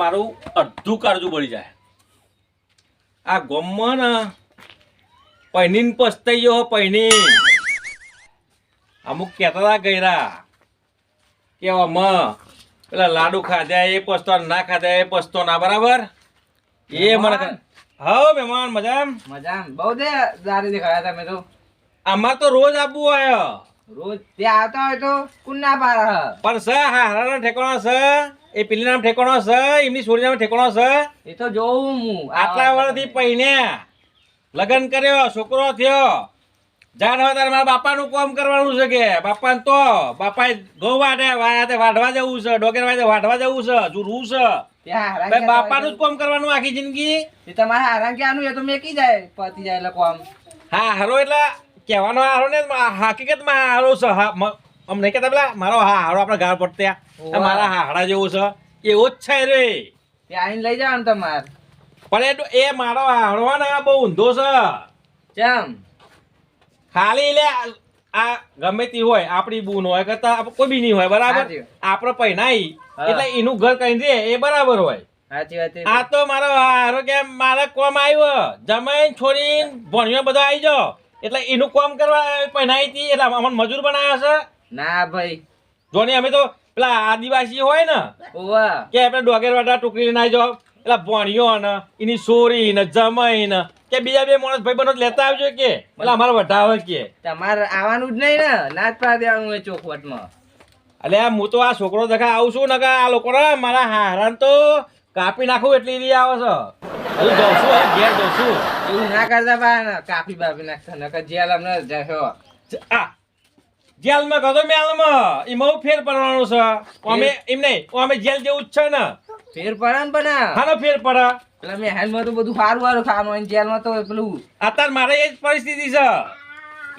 મારું અડધું કાળજું બળી જાય. આ ગોમમાં ને પસ્તાઈ ગયો પૈની અમુક કહેતા હતા ગયરા કે આમાં પેલા લાડુ ખાધ્યા એ પસ્તો ના ખાધ્યા એ પસ્તો ના બરાબર? એ મને? હા મહેમાન મજા મજા બહુ દે દારી દેખાયા તમે તો. આમાં તો રોજ આપવું હોય. રોજ ત્યાં આવતા હોય તો કુન્ના પાર પણ સ હારા ઠેકાણો છે એ પેલી નામ ઠેકોણો છે એમની છોરી નામ ઠેકોણો છે એ તો જોઉં હું. આટલા વર્ષથી પહેણ્યા લગ્ન કર્યો છોકરો થયો. જાણ હવે તારે મારા બાપાનું કામ કરવાનું છે કે? બાપાને તો બાપાએ ઘઉં વાટે વાટે વાઢવા જવું છે ડોગેર વાટે વાઢવા જવું છે જુરવું છે. બાપાનું જ કામ કરવાનું આખી જિંદગી? એ તમારે હારા ક્યાંનું એ તો મેકી જાય પતી જાય એટલે કોમ. હા હારો એટલે કહેવાનો હારો ને હકીકતમાં હારો છે મ- આમ નહીં કહેતા પેલા મારો હા હારો આપણે ગાળ પડત્યા આ. મારા હાડા જેવું છે. એવો જ છે રે. ત્યાં લઈ જવાનું તમારે. પણ એ મારો હાડવા ને બહુ ઊંધો છે. ચમ? ખાલી લે આ ગમે તે હોય આપણી બૂન હોય કરતા કોઈ બી નહીં હોય બરાબર? આપણો પહેનાઈ એટલે એનું ઘર કઈ દે એ બરાબર હોય. આ તો મારો હારો કે મારા કોમ આવ્યો જમાઈ છોડીને ભણ્યો બધો આવી જાઓ એટલે એનું કોમ કરવા પહેનાઈ હતી એટલે અમને મજૂર બનાવ્યા છે. ના ભાઈ. જોની અમે તો પેલા આદિવાસી હોય ને ઓવા કે આપણે ડોગેર વાટા ટુકડી ના જો પેલા ભણ્યો ને એની સોરી ને જમાઈ ને કે બીજા બે માણસ ભાઈ બનો લેતા આવજો કે. એટલે અમારે વઢાવે કે. તમારે આવવાનું જ નહીં ને નાચ પાડ દેવાનું એ ચોખવટમાં. એટલે હું તો આ છોકરો દેખા આવું છું ને આ લોકો મારા હારાન તો કાપી નાખું એટલી રીતે આવે છે. હવે ઘેર જશું એવું ના કરતા બા કાપી બાપી નાખતા નકર જેલ અમને જશો આ જેલમાં તો મેલમાં. એમાં ફેર પડવાનો છે. અમે એમ નહીં અમે જેલ જેવું જ છે ને. ફેર પડે ને પણ હાનો ફેર પડે એટલે મેં હાલમાં તો બધું સારું સારું ખાવાનું જેલમાં તો પેલું અત્યારે મારે એ જ પરિસ્થિતિ છે.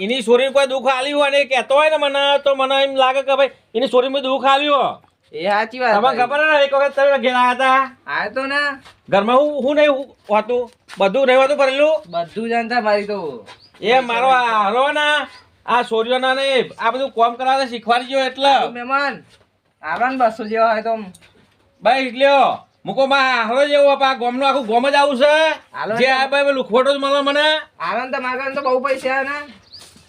એની છોરીને કોઈ દુઃખ આલ્યું હોય ને કહેતો હોય ને મને તો મને એમ લાગે કે ભાઈ એની છોરીમાં દુઃખ આલ્યું એ સાચી વાત તમને ખબર ને એક વખત તમે ઘેર આવ્યા હતા? આ તો ને. ઘરમાં હું હું નહીં હોતું. બધું નહીં હોતું ભરેલું બધું જાણતા મારી તો. એ મારો હારો ને. આ છોરીઓના ને આ બધું કોમ કરાવે શીખવાડી શીખવાડજો એટલે. મહેમાન આવવા ને બસો જેવા હોય તો ભાઈ લ્યો મૂકો માં હારો જેવો ગોમ ગોમનું આખું ગોમ જ આવું છે. જે. આ ભાઈ પેલું ખોટો જ મળે મને. આવે તો તમારા તો બહુ પૈસા ને.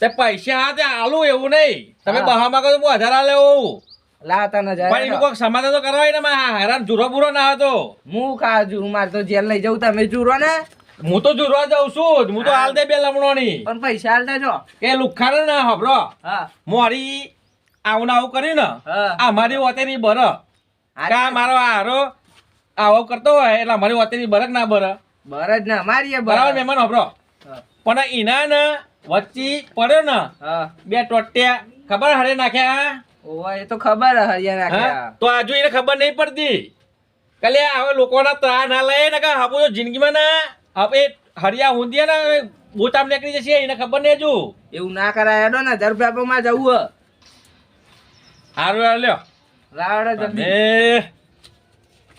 તે પૈસા હા તે આલું એવું નહીં. તમે. બહા માંગો તો હું હજાર આલે એવું લાવતા ન પણ એનું સમાધાન તો કરવાય ને હેરાન જુરો બુરો ના હતો હું કા જુ મારે તો જેલ લઈ જવું તમે જુરો ને. હું તો જુરવા જાઉં છું જ. હું તો હાલ દે બે લમણોની. પણ પૈસા હાલતા છો કે લુખાને ના હબરો હા. મોરી આવું ને આવું કરી ને આ મારી વતેની બર કા મારો હારો આવો કરતો હોય એટલે મારી વતેની બરક ના બર બરજ ના મારી બરાબર મહેમાન હબરો પણ ઈના ને વચ્ચે પડ્યો ને બે ટોટ્યા. ખબર હરે નાખ્યા? ઓવા એ તો ખબર હરિયા? નાખ્યા. તો આજુ એને ખબર નહીં પડતી. કલે હવે લોકોના ત્રા ના લે ને કા હાપુ જિંદગીમાં ના હવે હરિયા હુંદિયા ને બોતામ નીકળી જશે એને ખબર નહીં હજુ? એવું ના કરાય હેડો ને હજાર રૂપિયા માં જવું હારું હારું લ્યો. હે રાવડે જલ્દી.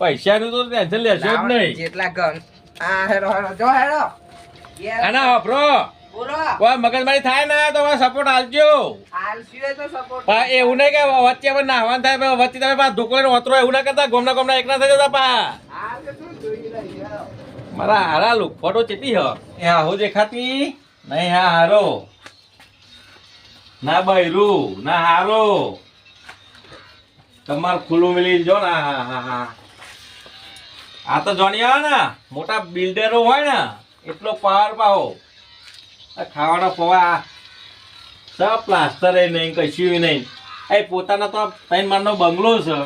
પૈસા પૈસાનું તો ટેન્શન લેશો જ નહીં. જેટલા ગણ આ હેડો હેડો જો હેડો. આના વાપરો. મગજમારી થાય ને તો સપોર્ટ આલજો એવું નહીં કે વચ્ચે હવે નાહવાનું થાય વચ્ચે તમે પાછા ધોકો ઓતરો એવું ના કરતા ગોમના ગોમના એકલા થઈ જતા પા મારા હારા લુક ફોટો ચેતી હ? એ આહો દેખાતી? નહીં, હા, હારો. ના બૈરું ના, હારો. તમાર ખુલ્લું મિલી જો ને, હા હા હા આ તો જોણી આવે ને, મોટા બિલ્ડરો હોય ને, એટલો પાવર પાવો. ખાવાના પવા સબ પ્લાસ્ટર એ નહીં, કશું નહીં. એ પોતાનો તો ત્રણ માળનો બંગલો છે.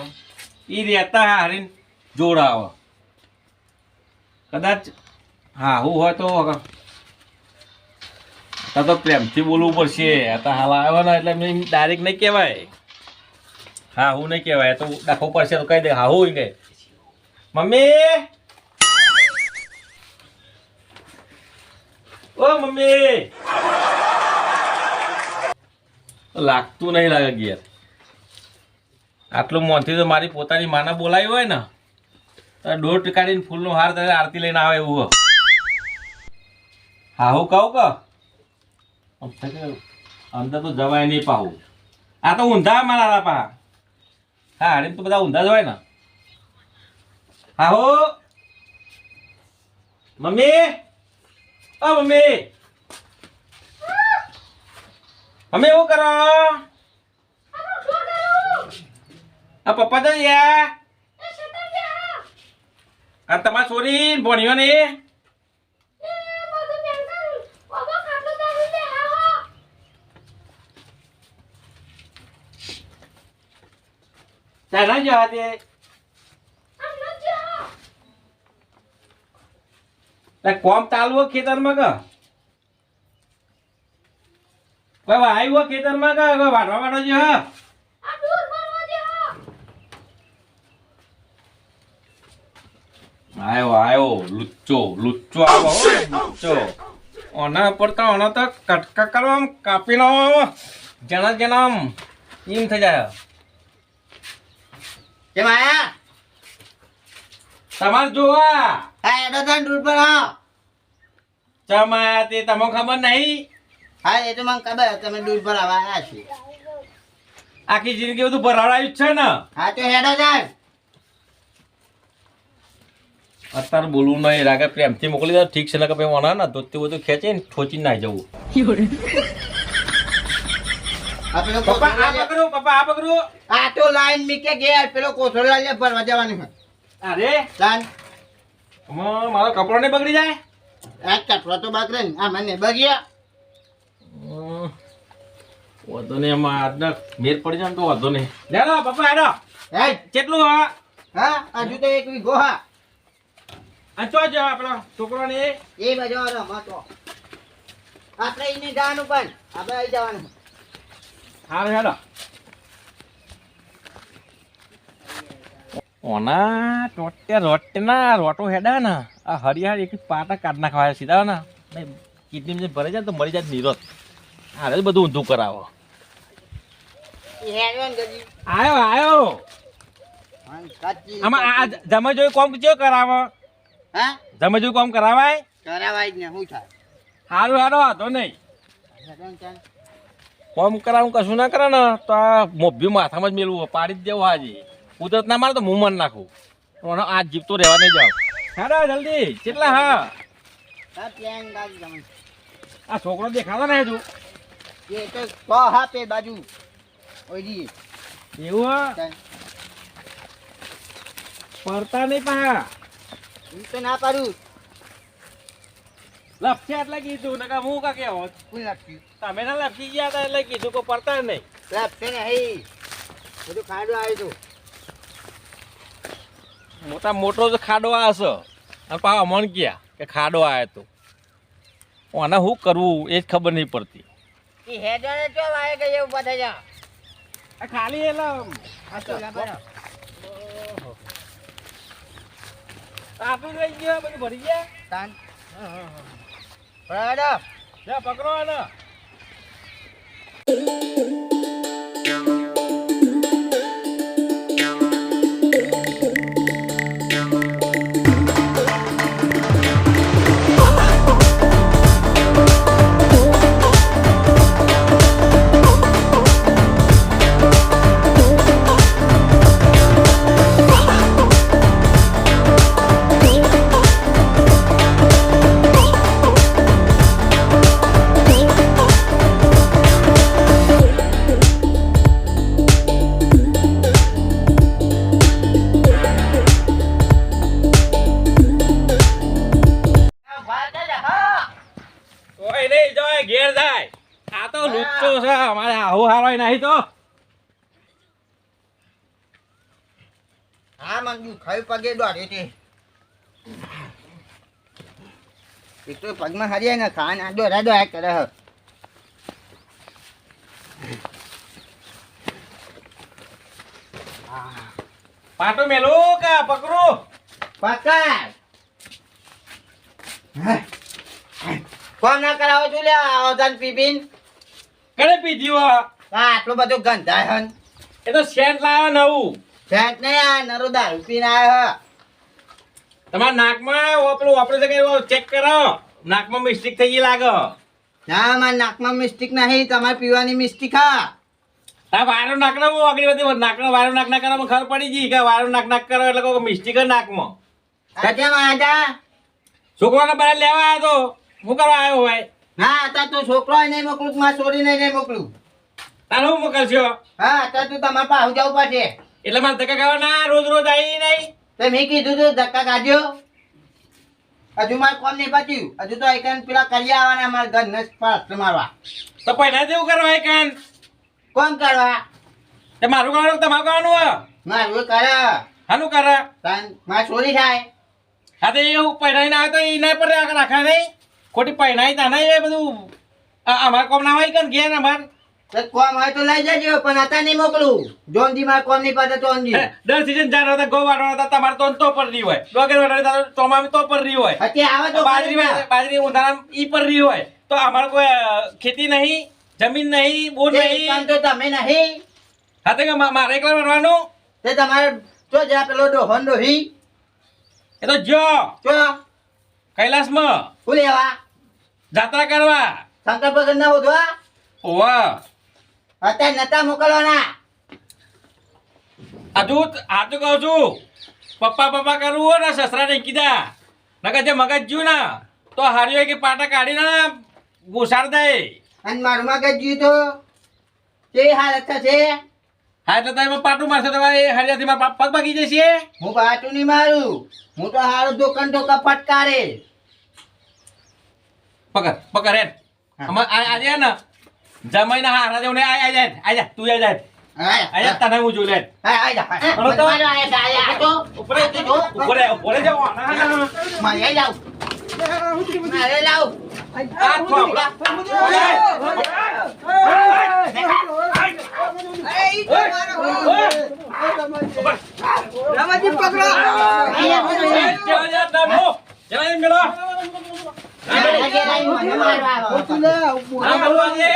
એ રહેતા હારીને જોડાવે. કદાચ, હા, હું હોય તો આ તો પ્રેમથી બોલવું પડશે. આ તો હાલ આવ્યો એટલે મેં ડાયરેક્ટ નહીં કહેવાય. હા, હું નહીં કહેવાય. તો દાખવું પડશે તો કહી દે. હા, હું કહે મમ્મી! ઓ, મમ્મી! લાગતું નહીં લાગે ગેર આટલું મોનથી તો મારી પોતાની માને બોલાવી હોય ને. તો દોઢ કાઢીને ફૂલનો હાર તારે આરતી લઈને આવે એવું હો. હા કહું કે? અંદર તો જવાય નહીં પાહું. આ તો ઊંધા મારા પા હા હાડીને તો બધા ઊંધા જવાય ને. હા હો. મમ્મી. ઓ મમ્મી. મમ્મી એવું કરો? આ પપ્પા તો યા આ તમારા છોરી ભણ્યો ને ના જવા દે કોમ તાલવો ખેતરમાં કે? કોઈ ખેતરમાં કે? વાટો હા આયો આયો લુચ્ચો લુચ્ચો આવો લુચ્ચો. ઓના પર તો ઓના તો કટકા કરવા આમ કાપી નો જણા જણા આમ. એમ થઈ જાય. કેમ આયા? તમાર જોવા. હા એડો તને દૂર પર હા. ચમાયા તે તમને ખબર નહીં? હા એ તો મને ખબર તમે દૂર પર આવા આવ્યા છો. આખી જિંદગી બધું ભરાડાયું છે ને. હા તો હેડો જાય અત્યારે બોલવું નહીં રાગે પ્રેમથી મોકલી દો ઠીક છે ને કે ભાઈ વણા ને ધોતી બધું ખેંચે ને ઠોચી ના જવું. આ પેલો પપ્પા આ પકડો પપ્પા આ પકડો. આ તો લાઈન મીકે ગયા પેલો કોથળો લે ભરવા જવાનું અરે આમાં મારો કપડો બગડી જાય? આ કટરો તો બાકરે ને આ મને બગિયા હમ. વાંધો નહીં એમાં આજના મેર પડી જાય ને તો વાંધો નહીં. લેડો પપ્પા હેડો. હે કેટલું હા? હા હજુ તો એક વીઘો હા. આ ચો આપણો છોકરો ને એ બાજુ રમતો આપણે એને જવાનું પણ આપણે અહીં જવાનું. હારું હેડો ઓના ટોટે રોટે રોટો હેડા ને. આ હરિયાળ એક પાટા કાઢ નાખવા સીધા ને. કિડની જે ભરે જાય ને તો મરી જાય નિરોત હારે જ બધું ઊંધું કરાવો. આવ્યો આવ્યો આમાં આ જમે જોઈ કોમ કયો કરાવો? હા? જમે જોઈ કોમ કરાવાય? કરાવાય જ ને શું થાય? હારું હારો વાંધો નહીં. કોમ કરાવું કશું ના કરે ને તો આ મોભી માથામાં જ મેળવું પાડી જ દેવું હાજી કુદરત ના મારે તો હું મન નાખું. પણ આ જીપ તો રહેવા નહીં જાવ હેડો જલ્દી. કેટલા હા. આ છોકરો દેખાતો ને હજુ? એ તો સો હા પે બાજુ. એવું હા. પડતા નહીં પા હું તો ના પાડું. લપસે એટલે કીધું નકા હું કા કેવો કોઈ તમે ના લપસી ગયા હતા એટલે કીધું કોઈ પડતા નહીં. લપસે ને બધું ખાડું આવ્યું મોટા મોટો તો ખાડો આ હશે. અને પાવા મન ગયા કે ખાડો આવ્યો તો. આને શું કરવું એ જ ખબર નહીં પડતી. હેડરે ચો વાય ગયે એવું બધા જા. ખાલી એટલે આ તો લાબાડો. આટલું રહી ગયો બધું ભરી ગયા. તાન. બરાબર જા પકડો આને. દુખાયું પગે દોડે તે. એક તો પગમાં હરિયા ને ખાન આ દોડા દોડા કરે હ પાટો મેલું કે પકડું? પકડ. કોમ ના કરાવો છું લે આવતાન પીપીન? કડે પીધી હો આ આટલું બધું ગંધાય હન. એ તો શેન લાવે નવું. ફેટ નહીં આ નરો દારૂ પીને આવ્યો તમારા નાકમાં ઓ ઓપરેશન કર્યું ચેક કરો. નાકમાં મિસ્ટેક થઈ ગઈ લાગે. ના મારા નાકમાં મિસ્ટેક નહીં તમારે પીવાની મિસ્ટેક હા. આ વાયરો નાકનો હું આગળ નાકનો નાક ના કરવામાં ખબર પડી ગઈ કે વાયરો નાક નાક કરો એટલે કોઈ મિસ્ટેક નાકમાં. કચેમાં આજા છોકરાને બહાર લેવા આવ્યો તો હું કરવા આવ્યો હોય હા અત્યારે તું છોકરો નહીં મોકલું મારા છોડીને નહીં મોકલું. તારે હું મોકલશો? હા અત્યારે તું તમારે પાસે જવું પડશે એટલે મારે ધક્કા ખાવાના રોજ રોજ આવી નહીં. તો મેં કીધું તું ધક્કા કાઢ્યો હજુ મારે કોમ નહીં પત્યું હજુ તો એક પેલા કરી આવવાના અમારા ઘરને પાસ્ટર મારવા તો પહેલા જેવું કરવા હોય કાન કોમ કરવા? તે મારું કરવાનું તમારું કરવાનું મારું કરે. હાનું કરે? તાન મારે ચોરી થાય. હા તો એવું પહેરાઈને આવે તો એના પર રાખા નહીં. ખોટી પહેરાઈ નહીં એ બધું. આ અમારે કોમ ના હોય કે ઘેર અમાર? કોમ હોય તો લઈ જજો પણ અત્યારે નહીં મોકલું. જોનજી મારે કોમ નહીં પતે જોનજી દર સીઝન ચાર હતા ગો વાળવા હતા તમારે તો તો પર રહી હોય. ડોગર વાળવા હતા ચોમામી તો પર રહી હોય. અત્યારે આવે તો બાજરી બાજરી ઉનાળા ઈ પર રહી હોય. તો અમારે કોઈ ખેતી નહીં જમીન નહીં બોર નહીં. તો તમે નહીં. હા તો મારે એકલા ભરવાનું તે તમારે જો જા પેલો ડોહન ડોહી. એ તો જો જો કૈલાસમાં. શું લેવા? જાત્રા કરવા. શંકર ભગત ના બોધવા ઓવા. અત્યારે નતા મોકલવાના. હજુ આ તો કહું છું પપ્પા પપ્પા કરવું હોય ને સસરા ને કીધા. નકર જે મગજ જ્યું ને તો હાર્યો કે પાટા કાઢીને ઘુસાડ દે. અને મારું મગજ જ્યું તો તે હાલત થશે. હા એટલે તમે પાટું મારશો તો એ હરિયાથી મારા પગ ભાગી જશે? હું પાટું નહીં મારું હું તો હારું દુકાન ધોકા ફટકારે. પકડ પકડ હેડ. આજે ને જમાઈને હારા દેવને આય આય આય જા તું આય જા આય જા તને હું જોઈ લે ઉપર ઉપર ઉપર જાવ આય લાવ મારે લાવ આ તો આપડા રામાજી પકડો ચલા જા દામો ચલા એમ ગલો ના બોલવા દે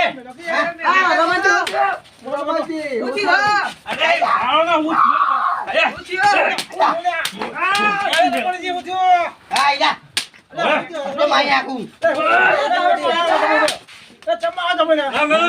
ઉઠી જા અરે આવો ના હું અરે ઉઠી જા અરે કોણ જી ઉઠ્યો ના બોલો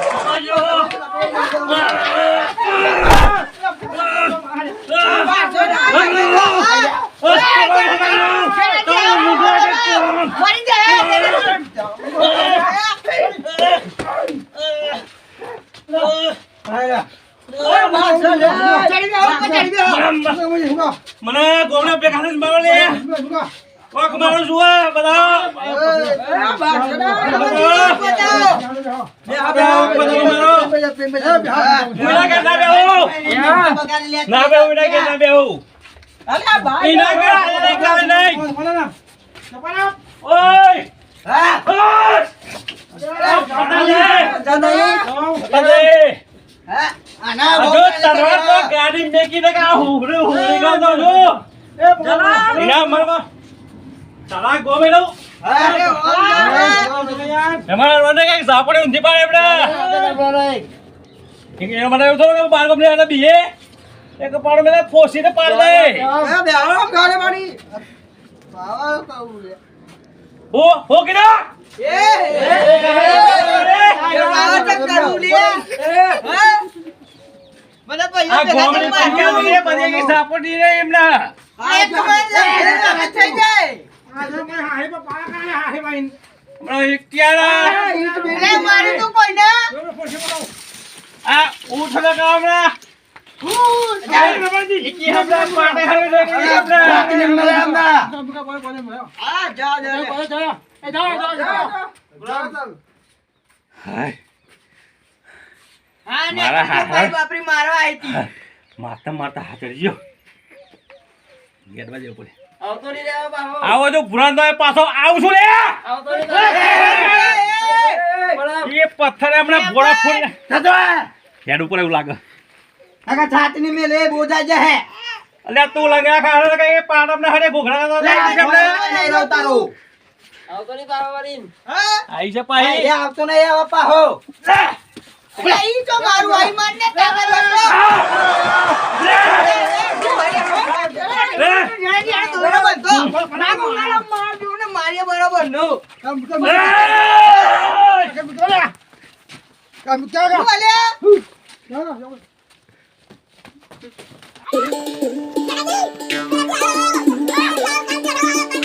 મને ગોમના બે થઈને મારો લે કોક મારો જુઓ બધા ના બેહો ના બેહો ના બેહો ઈના કે નહીં ખાવે નહીં ઓય ઓય જો તરવા તો ગાડી મેકીને કા હુરે હુરે ગા દો જો ઈના મરવા ચલા ગોમે લો એમાં મને કઈ સાપડે ઊંધી પાડે આપણે કે એનો મને એવું થયું કે બાર ગમલે આને બીએ એક પાડો મેલે ફોસીને પાડ દે હો હો કીધા આ ગોમડી પંચાયત ને બધી કે સાપડી રે એમના હમણાં એક આ હમણાં રે હમણાં હાય મારા હાથ? મારતા મારતા હાથ ગયો ગેટમાં જવું પડે. આવતો નહીં રે બાહો આવો જો પુરાણ તો પાછો આવું છું લે. આવતો નહીં એ પથ્થર હમણાં ભોળા ફોડી હેડ ઉપર એવું લાગે. કાકા છાતની મેલે બોજા જ હે. અલ્યા તું લગ્યા ખાડે કે એ પાડમ ને હડે ભોગડા તો લે, નહીં રહો તારું. આવતો નહીં બાહો વાળી હા? આઈ છે એ પાહી આવતો નહીં આવા પાહો. ઈ તો મારું આઈ માનને કાકા બંધો. બરાબર તો. ના કોકાલા મારજો ને મારીએ બરાબર નો. શું અલ્યા? એ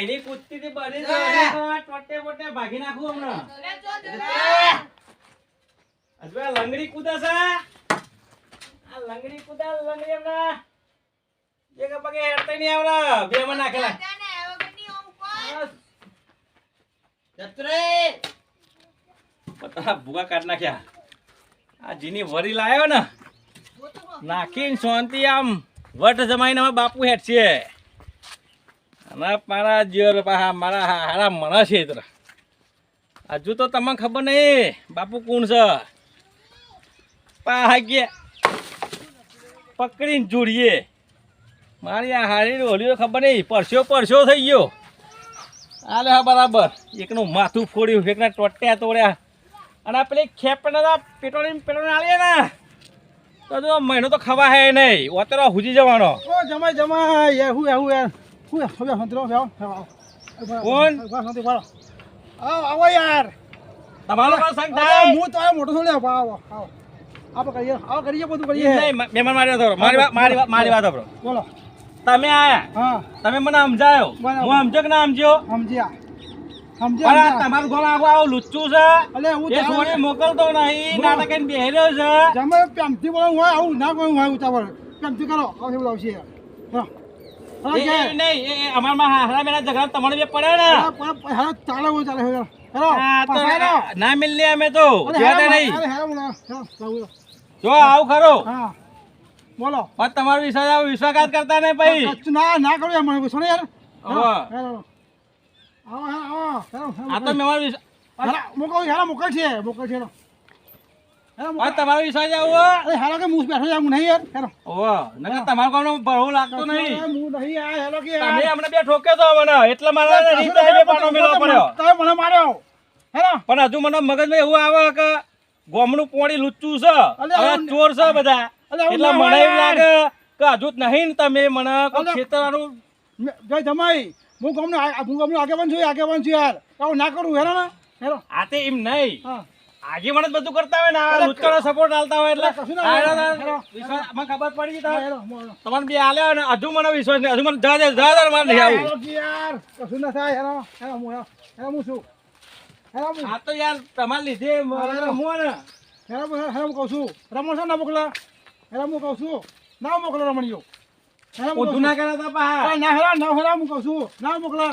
ચાઈની કૂદતી હતી બળી લે. જાય ટોટે બોટે ભાગી નાખું હમણાં હજુ આ લંગડી કૂદે છે આ લંગડી કૂદે લંગડી હમણાં જે કે પગે હેડતા નહીં આવડે બે માં નાખેલા બસ. જત્રે. બધા ભૂગા કાઢ નાખ્યા આ જીની વરી લાયો ને નાખીને શાંતિ આમ વટ જમાઈને હવે બાપુ હેઠ છે અને મારા જીવર પાહા, મારા હા- હારા મણા છે હજુ તો તમને ખબર નહીં, બાપુ કોણ છે? પાહા કે, પકડીને જોડીએ. મારી આ હારી હોલીઓ ખબર નહીં, પરસ્યો પરસ્યો થઈ ગયો. આલે હા બરાબર, એકનું માથું ફોડ્યું, એકના ટોટ્યા તોડ્યા. અને આ પેલી ખેપના પેટ્રોલિયમ પેટ્રોલ આલીએ ને, તો મહિનો તો ખવા હે નહીં અત્યારે હુજી જવાનો. જમાય જમાય યાર હું યાર હું યાર હું યાર હવે શાંતિ રહો આવો કોણ? શાંતિ વાળો આવો આવો યાર તમારો પણ સંગ થાય હું તો આ મોટો છું લે આવો આવો આવો આપણે કરીએ આવો કરીએ બધું કરીએ નહીં, મહેમાન મારી વાત. મારી વાત મારી વાત મારી વાત સાંભળો. બોલો તમે આયા હા તમે મને સમજાયો. હું સમજો કે ના સમજ્યો? સમજ્યા. તમારું ઘર આવું આવું લુચ્ચું છે? એટલે હું એ છોડી મોકલતો નહીં નાટક એને બેહેલો છે? તમે પેમથી બોલો હોય આવું ના કોઈ હોય ઉતાવળ પ્રેમથી કરો. આવશે બોલાવશે હા હા. નહીં એ- એ અમારમાં હારા બેના ઝઘડા તમારે બે પડે ને. હા ચાલે હું ચાલે પાછા ના મિલને અમે તો. નહીં. જો આવું ખરો. હા. બોલો. પણ તમારો વિશ્વાસ આવો વિશ્વાસઘાત કરતા નહીં ભાઈ. ના ના કરું યાર મને સુનો યાર. આવો આવો આ તો મેમારો મોકલ હેલો મોકલ છે મોકલ છે પણ તમારો વિશ્વાસ આવો? અરે હેલો કે મૂસ બેઠો યાર નહીં યાર હેલો. ઓહો નકર તમારું કામનો ભરવું લાગતું નહીં. હું નહીં યાર હેલો કે તમે હમણાં બે ઠોક્યો તો મને. એટલે મારા રીત બે પાટો મેળવો પડ્યો. તમે મને માર્યો. હેલો. પણ હજુ મને મગજમાં એવું આવે કે ગોમનું પોણી લુચ્ચું છે. હવે ચોર છે બધા. એટલે મને એવું લાગે કે હજુ નહીં તમે મને જય જમાઈ. હું ગમનો હું ગમનો આગેવાન છું આગેવાન છું યાર. આવું ના કરું હેરો ને. હેલો. આ તે એમ નહીં. હા આગે મને બધું કરતા હોય ને આ અલે સપોર્ટ આલતા હોય એટલે કશું મને ખબર પડી ગઈ તમને? બે આલ્યા ને હજુ મને વિશ્વાસ નહીં હજુ મને દે જવા દે મારે નહીં આવું. યાર. કશું ના થાય. હેલો હેલો હું હેલો. હું છું. હેલો હું. આ તો યાર તમારે લીધે હું ને. હેલો હું- હેલો હું કહું છું. રમણ છે ના મોકલા? હેલો હું કહું છું. ના મોકલો રમણીઓ. હેલો હું ના છું. કર્યા તા પા ના હેલો ના હેલો હું કહું છું. ના મોકલા.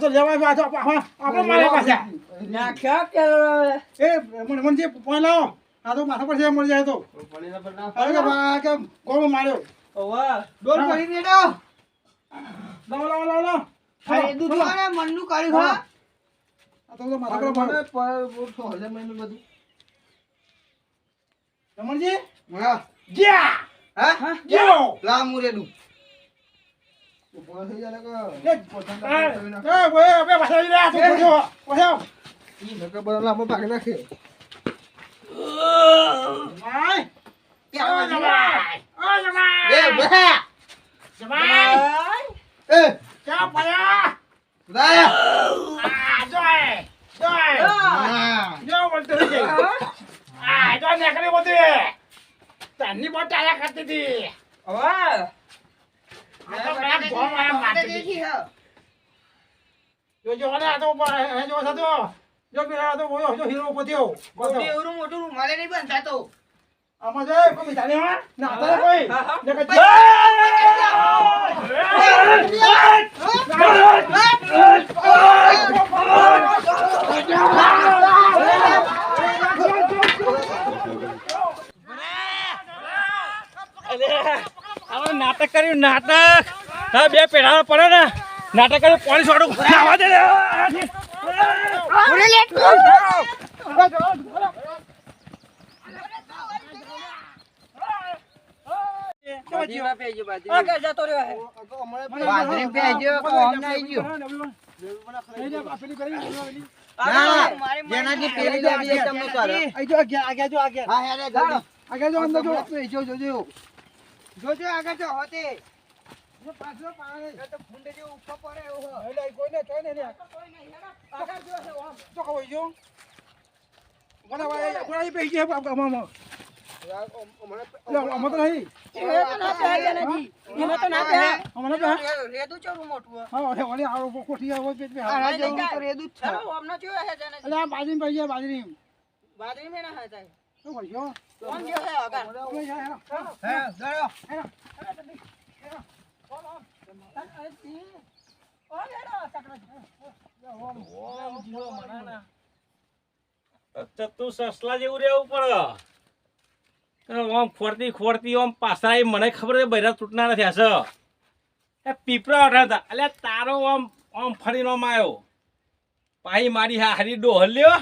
તો લેવા આવ્યો, તો આપણે આપણે મારે નાખ્યા કે એ મને મને લાવો આ તો માથા પર છે મળી જાય તો. અરે બા કે કોણ માર્યો? ડોલ ફરી દેડો લાવો લાવો લાવો લાવો. અરે દૂધ વાળા મનનું કર્યું હા. આ તો માથા પર માર્યો. બધું. રમણજી? હા. જ્યા હા? જ્યો ઊભો થઈ જા ને કે. એ, એ, ભાઈ, બે પાછા રહ્યા, તું બોલ્યો. આવ. ઈ નકર બધા લાંબો ભાગી નાખે. જમાઈ. ઓ, જમાઈ. ઓ, જમાઈ. એ બધા જમાઈ. એ ક્યાં પડ્યા? ઉદા આ, જોય. જોય. જો બોલતો જાય. આ, જો નીકળી બધી. તારની બહુ ચાલ્યા કરતી હતી. હવે આ તો પેલા ગોમ વાળા મારતી હતી. જો, જો, અને આ તો ઉપર, હે, જો, સાતો. જો, પેલા તો બોલો, જો, હીરો પત્યો. બધો. એવડું મોટું રૂમાલે નહીં બંધતા તો આમાં જો, કોઈ મીઠા લેવા? ના, તારે કોઈ. ને કે- હવે નાટક કર્યું નાટક. હા બે પેઢા પડે ને નાટક કર્યું પાણી છોડું દે હે. ગયો. ના જેનાથી પેલી લાવી તમને કરો જો, આગળ, આગળ જો, આગળ. જો. હેડે આગળ જો, જો. જો જો જો જોજો આગળ જો, હોતે. જો, પાડે. એટલે કહે ને, લે. તો કહો, જો. કોના વાળા- કોના એ પૈકી હે, આમાં, આમાં. લે, આમાં તો નહીં. એને તો ના. તો ના પહેર્યા. આમાં નથી, હા? રેદું- રેદું ચેવડું મોટું હે. હા, ઓલે- ઓલે કોઠી આવો પેટ પે. હા. જેવું તો રેદું જ છે હે જેને? એટલે બાજરી મેં ના. શું તો સસલા જેવું રહેવું પડે. ઓમ ખોરતી ખોરતી ઓમ પાસરાય મને ખબર છે, બૈરા તૂટના નથી હશે એ પીપળા ઉઠાતા એટલે તારો ઓમ ઓમ ફરીને આવ્યો. પાઈ મારી હા, હરી ડોહલ લ્યો.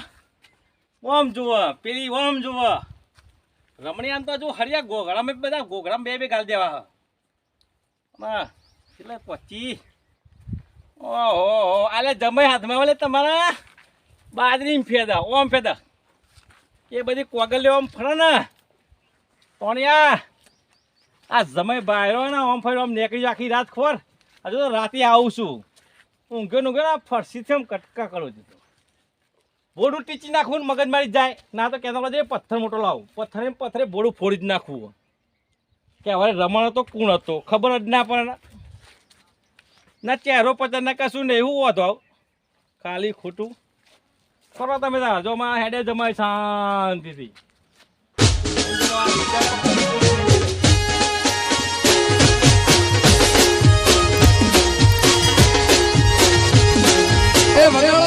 ઓમ જુઓ, પેલી ઓમ જુઓ. રમણી આમ તો જો હરિયા ગોગળામાં બધા ગોગળામાં બે બે ગાલ દેવા હ. એટલે પચી ઓહો આલે જમાઈ હાથમાં વળે તમારા બાજરી ફેદા, ઓમ ફેદા. એ બધી કોગલીઓ આમ ફરે ને. તોણિયા આ જમાઈ બાયરો ને ઓમ ફર્યો, આમ નીકળી આખી રાત ખોર હજુ તો રાતે આવું છું. ઊંઘે ઊંઘે ફરસીથી આમ કટકા કરું છું. બોડું ટીચી નાખવું મગજ મારી જાય. ના તો કહેતા પડે પથ્થર મોટો લાવું. પથ્થરે પથ્થરે ભોડું ફોડી જ નાખવું. કે હવે રમણ હતો, કુણ હતો? ખબર જ ના પડે ના. ચહેરો પચાર ના કશું નહીં એવું હોતો ખાલી ખોટું. કરો તમે તાર જો હેડે જમાય શાંતિથી. એ